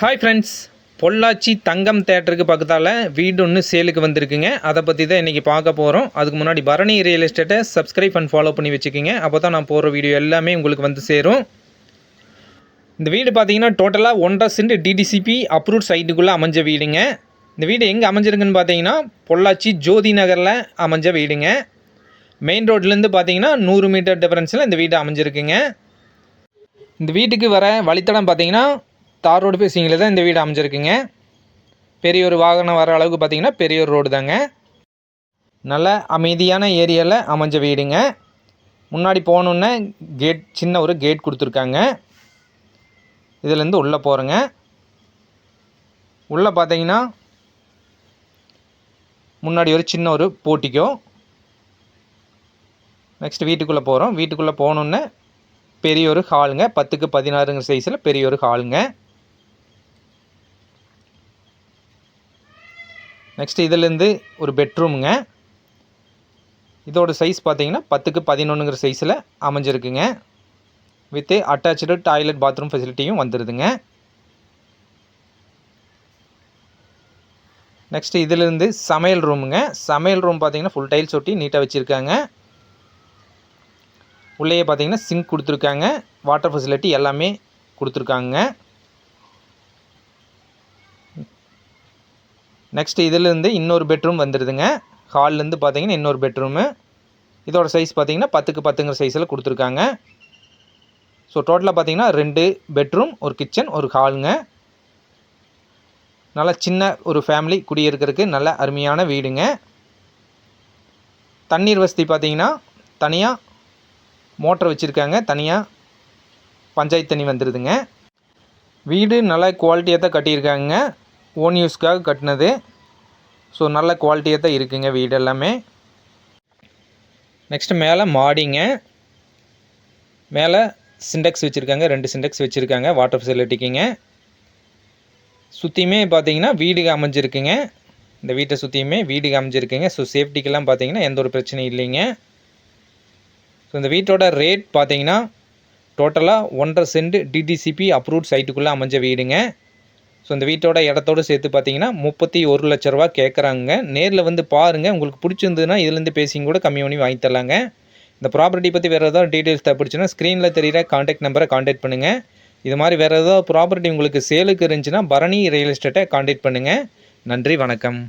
Hi friends Pollachi தங்கம் தேட்டருக்கு பக்கத்தால் வீடு ஒன்று சேலுக்கு வந்திருக்குங்க. அதை பற்றி தான் இன்றைக்கி பார்க்க போகிறோம் அதுக்கு முன்னாடி பரணி ரியல் எஸ்டேட்டை சப்ஸ்கிரைப் அண்ட் ஃபாலோ பண்ணி வச்சுக்கோங்க. அப்போ தான் நான் போகிற வீடியோ எல்லாமே உங்களுக்கு வந்து சேரும். இந்த வீடு பார்த்தீங்கன்னா டோட்டலாக ஒன்றரை சென்ட் டிடிசிபி அப்ரூவ்ட் சைட்டுக்குள்ளே அமைஞ்ச வீடுங்க. இந்த வீடு எங்கே அமைஞ்சிருக்குன்னு பார்த்தீங்கன்னா பொள்ளாச்சி ஜோதி நகரில் அமைஞ்ச வீடுங்க. மெயின் ரோட்லேருந்து பார்த்தீங்கன்னா நூறு மீட்டர் டிஃபரன்ஸில் இந்த வீடு அமைஞ்சிருக்குங்க. இந்த வீட்டுக்கு வர வழித்தடம் பார்த்தீங்கன்னா தார் ரோடு பேசிங்கில் தான் இந்த வீடு அமைஞ்சிருக்குங்க. பெரிய ஒரு வாகனம் வர அளவுக்கு பார்த்திங்கன்னா பெரிய ஒரு ரோடு தாங்க. நல்ல அமைதியான ஏரியாவில் அமைஞ்ச வீடுங்க. முன்னாடி போகணுன்னே கேட் சின்ன ஒரு கேட் கொடுத்துருக்காங்க. இதுலேருந்து உள்ளே போகிறேங்க உள்ளே பார்த்தீங்கன்னா முன்னாடி ஒரு சின்ன ஒரு போட்டிக்கோ. நெக்ஸ்ட் வீட்டுக்குள்ளே போகிறோம் வீட்டுக்குள்ளே போகணுன்னே பெரிய ஒரு ஹாலுங்க பத்துக்கு பதினாறுங்கிற சைஸில் பெரிய ஒரு ஹாலுங்க நெக்ஸ்ட் இதுலேருந்து ஒரு பெட்ரூமுங்க இதோட சைஸ் பார்த்தீங்கன்னா பத்துக்கு பதினொன்றுங்கிற சைஸில் அமைஞ்சிருக்குங்க. வித்து அட்டாச்சு டாய்லெட் பாத்ரூம் ஃபெசிலிட்டியும் வந்துடுதுங்க நெக்ஸ்ட் இதிலிருந்து சமையல் ரூமுங்க சமையல் ரூம் பார்த்தீங்கன்னா ஃபுல் டைல்ஸ் ஒட்டி நீட்டாக வச்சுருக்காங்க. உள்ளேயே பார்த்தீங்கன்னா சிங்க் கொடுத்துருக்காங்க. வாட்டர் ஃபெசிலிட்டி எல்லாமே கொடுத்துருக்காங்க. நெக்ஸ்ட் இதிலேருந்து இன்னொரு பெட்ரூம் வந்துடுதுங்க ஹால்லேருந்து பார்த்தீங்கன்னா இன்னொரு பெட்ரூமு இதோட சைஸ் பார்த்தீங்கன்னா பத்துக்கு பத்துங்கிற சைஸில் கொடுத்துருக்காங்க. ஸோ டோட்டலாக பார்த்தீங்கன்னா ரெண்டு பெட்ரூம் ஒரு கிச்சன் ஒரு ஹாலுங்க நல்லா சின்ன ஒரு ஃபேமிலி குடியிருக்கிறதுக்கு நல்ல அருமையான வீடுங்க. தண்ணீர் வசதி பார்த்தீங்கன்னா தனியாக மோட்டர் வச்சுருக்காங்க. தனியாக பஞ்சாயத்து தண்ணி வந்துடுதுங்க வீடு நல்லா குவாலிட்டியாக தான் கட்டியிருக்காங்க. ஓன் யூஸ்க்காக கட்டினது. ஸோ நல்ல குவாலிட்டியாக தான் இருக்குங்க வீடு எல்லாமே. நெக்ஸ்ட்டு மேலே மாடிங்க. மேலே சிண்டெக்ஸ் வச்சுருக்காங்க ரெண்டு சிண்டெக்ஸ் வச்சுருக்காங்க வாட்டர் ஃபெசிலிட்டிக்குங்க சுற்றியுமே பார்த்தீங்கன்னா வீடு அமைஞ்சிருக்குங்க இந்த வீட்டை சுற்றியுமே வீடு அமைஞ்சிருக்குங்க ஸோ சேஃப்டிக்கெல்லாம் பார்த்தீங்கன்னா எந்த ஒரு பிரச்சனையும் இல்லைங்க. ஸோ இந்த வீட்டோட ரேட் பார்த்தீங்கன்னா டோட்டலாக ஒன்றரை சென்ட் டிடிசிபி அப்ரூவ்ட் சைட்டுக்குள்ளே அமைஞ்ச வீடுங்க. ஸோ இந்த வீட்டோட இடத்தோடு சேர்த்து பார்த்தீங்கன்னா முப்பத்தி ஒரு லட்ச ரூபா கேட்குறாங்க நேரில் வந்து பாருங்கள் உங்களுக்கு பிடிச்சிருந்ததுன்னா இதுலேருந்து பேசிங்க கூட கம்மி பண்ணி வாங்கி தரலாங்க. இந்த ப்ராப்பர்ட்டி பற்றி வேறு ஏதாவது டீட்டெயில்ஸ் தேவைப்படுச்சுன்னா ஸ்க்ரீனில் தெரிகிற காண்டாக்ட் நம்பரை காண்டாக்ட் பண்ணுங்கள் இது மாதிரி வேறு ஏதாவது ப்ராப்பர்ட்டி உங்களுக்கு சேலுக்கு இருந்துச்சுன்னா பரணி ரியல் எஸ்டேட்டை காண்டாக்ட் பண்ணுங்கள் நன்றி வணக்கம்.